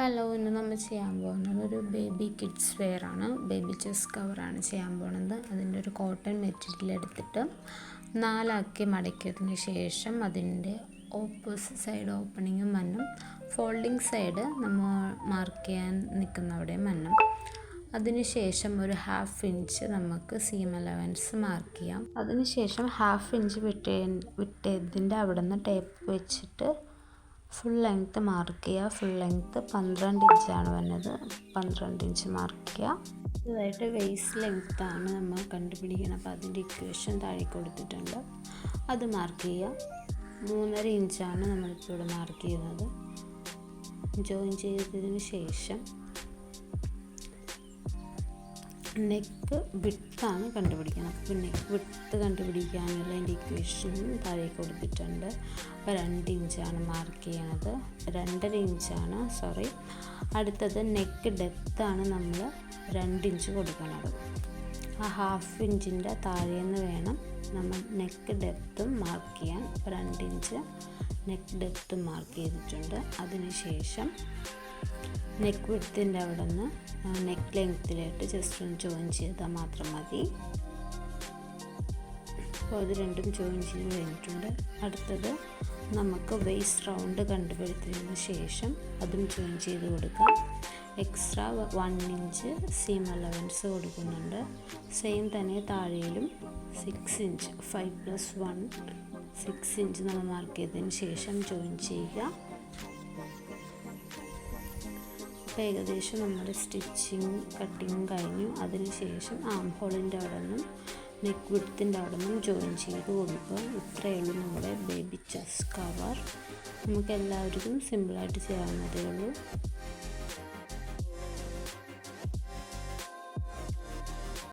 Hello ഇന്ന് നമ്മൾ ചെയ്യാൻ പോകുന്നത് ഒരു ബേബി കിഡ്സ് വെയർ ആണ്. ബേബി ചെസ് കവറാണ് ചെയ്യാൻ പോകുന്നത്. അതിന്റെ ഒരു കോട്ടൺ മെറ്റീരിയൽ എടുത്തിട്ട് നാലാക്കി മടക്കിയതിന് ശേഷം അതിന്റെ ഓപ്പോസിറ്റ് സൈഡ് ഓപ്പണിങ്ങും മണ്ണും ഫോൾഡിങ് സൈഡ് നമ്മൾ മാർക്ക് ചെയ്യാൻ നിൽക്കുന്നവിടെ മണ്ണും അതിനുശേഷം ഒരു ഹാഫ് ഇഞ്ച് നമുക്ക് സീം അലവൻസ് മാർക്ക് ചെയ്യാം. അതിനുശേഷം ഹാഫ് ഇഞ്ച് വിട്ടേ വിട്ടതിന്റെ അവിടെ നിന്ന് ടേപ്പ് വെച്ചിട്ട് ഫുൾ ലെങ്ത്ത് മാർക്ക് ചെയ്യുക ഫുൾ ലെങ്ത്ത് പന്ത്രണ്ട് ഇഞ്ചാണ് വന്നത്. പന്ത്രണ്ട് ഇഞ്ച് മാർക്ക് ചെയ്യുക ഇതായിട്ട് വേസ്റ്റ് ആണ് നമ്മൾ കണ്ടുപിടിക്കണം അപ്പോൾ അതിന്റെ ഇക്വേഷൻ താഴെ കൊടുത്തിട്ടുണ്ട്. അത് മാർക്ക് ചെയ്യുക മൂന്നര ഇഞ്ചാണ് നമ്മളിപ്പോൾ ഇവിടെ മാർക്ക് ചെയ്യുന്നത് ജോയിൻ ചെയ്തതിന് ശേഷം നെക്ക് വിട്ടാണ് കണ്ടുപിടിക്കണം. അപ്പോൾ നെക്ക് വിട്ട് കണ്ടുപിടിക്കാനുള്ള എന്റെ ഇക്വേഷൻ താഴെ കൊടുത്തിട്ടുണ്ട്. അപ്പോൾ രണ്ട് ഇഞ്ചാണ് മാർക്ക് ചെയ്യണത്. രണ്ടര ഇഞ്ചാണ് സോറി അടുത്തത് നെക്ക് ഡെപ്താണ് നമ്മൾ രണ്ട് ഇഞ്ച് കൊടുക്കുന്നത് ആ ഹാഫ് ഇഞ്ചിന്റെ താഴേന്ന് വേണം നമ്മൾ നെക്ക് ഡെപ്തും മാർക്ക് ചെയ്യാൻ. രണ്ട് ഇഞ്ച് നെക്ക് ഡെപ്തും മാർക്ക് ചെയ്തിട്ടുണ്ട്. അതിനുശേഷം നെക്ക് വിടുത്തിന്റെ അവിടെ നിന്ന് നെക്ക് ലെങ്ത്തിലായിട്ട് ജസ്റ്റ് ഒന്ന് ജോയിൻ ചെയ്താൽ മാത്രം മതി. അപ്പോൾ അത് രണ്ടും ജോയിൻ ചെയ്ത് കഴിഞ്ഞിട്ടുണ്ട്. അടുത്തത് നമുക്ക് വേസ്റ്റ് റൗണ്ട് കണ്ടുപിടുത്തതിന് ശേഷം അതും ജോയിൻ ചെയ്ത് കൊടുക്കാം. Extra one inch seam allowance കൊടുക്കുന്നുണ്ട്. സെയിം തന്നെ താഴെയിലും six inch five plus one six inch നമ്മൾ മാർക്ക് ചെയ്തതിന് ശേഷം ജോയിൻ ചെയ്യുക. അപ്പോൾ ഏകദേശം നമ്മുടെ സ്റ്റിച്ചിങ് കട്ടിങ്ങും കഴിഞ്ഞു. അതിനുശേഷം ആം ഹോളിന്റെ അവിടെ നിന്നും നെക്ക് വിടുത്തിന്റെ അവിടെ നിന്നും ജോയിൻ ചെയ്ത് കൊടുക്കുക. ഇത്രയേ ഉള്ളൂ നമ്മുടെ ബേബി ചസ് കവർ. നമുക്ക് എല്ലാവർക്കും സിമ്പിളായിട്ട് ചെയ്യാവുന്നതേ ഉള്ളൂ.